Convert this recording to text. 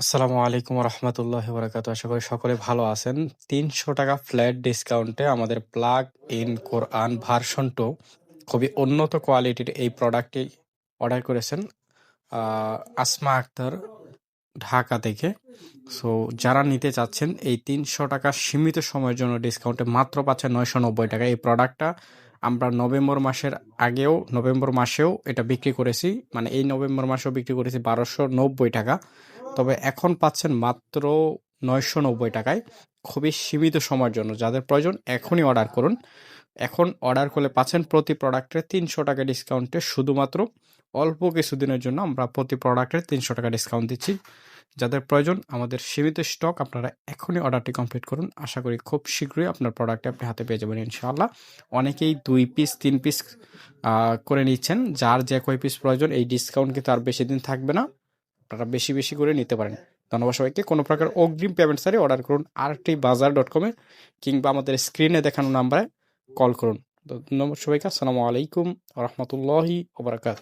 আসসালামু আলাইকুম রহমতুল্লাহ বরাকাতু আশা করি সকলে ভালো আছেন। তিনশো টাকা ফ্ল্যাট ডিসকাউন্টে আমাদের plug in Quran version two খুবই উন্নত কোয়ালিটির এই প্রোডাক্টটি অর্ডার করেছেন আসমা আক্তার ঢাকা থেকে। সো, যারা নিতে চাচ্ছেন, এই তিনশো টাকা সীমিত সময়ের জন্য ডিসকাউন্টে মাত্র পাচ্ছে নয়শো নব্বই টাকা। এই প্রোডাক্টটা আমরা নভেম্বর মাসের আগেও, নভেম্বর মাসেও এটা বিক্রি করেছি। মানে এই নভেম্বর মাসেও বিক্রি করেছি বারোশো নব্বই টাকা। তবে এখন পাচ্ছেন মাত্র নয়শো নব্বই টাকায়। খুবই সীমিত সময়ের জন্য। যাদের প্রয়োজন এখনই অর্ডার করুন। এখন অর্ডার করলে পাচ্ছেন প্রতি প্রোডাক্টে তিনশো টাকা ডিসকাউন্টে। শুধুমাত্র অল্প কিছুদিনের জন্য আমরা প্রতি প্রোডাক্টে তিনশো টাকা ডিসকাউন্ট দিচ্ছি। যাদের প্রয়োজন আমাদের সীমিত স্টক আপনারা এখনই অর্ডারটি কমপ্লিট করুন। আশা করি খুব শীঘ্রই আপনার প্রোডাক্টটি আপনি হাতে পেয়ে যাবেন ইনশাআল্লাহ। অনেকেই দুই পিস, তিন পিস করে নিচ্ছেন। যার যে কয় পিস প্রয়োজন এই ডিসকাউন্ট কিন্তু আর বেশি দিন থাকবে না। আপনারা বেশি বেশি করে নিতে পারেন। ধন্যবাদ সবাইকে। কোনো প্রকার অগ্রিম পেমেন্ট সারি অর্ডার করুন। আর টি বাজার ডট কমে কিংবা আমাদের স্ক্রিনে দেখানো নাম্বারে কল করুন। ধন্যবাদ সবাইকে। আসসালামু আলাইকুম রহমতুল্লাহি ওবরাকাত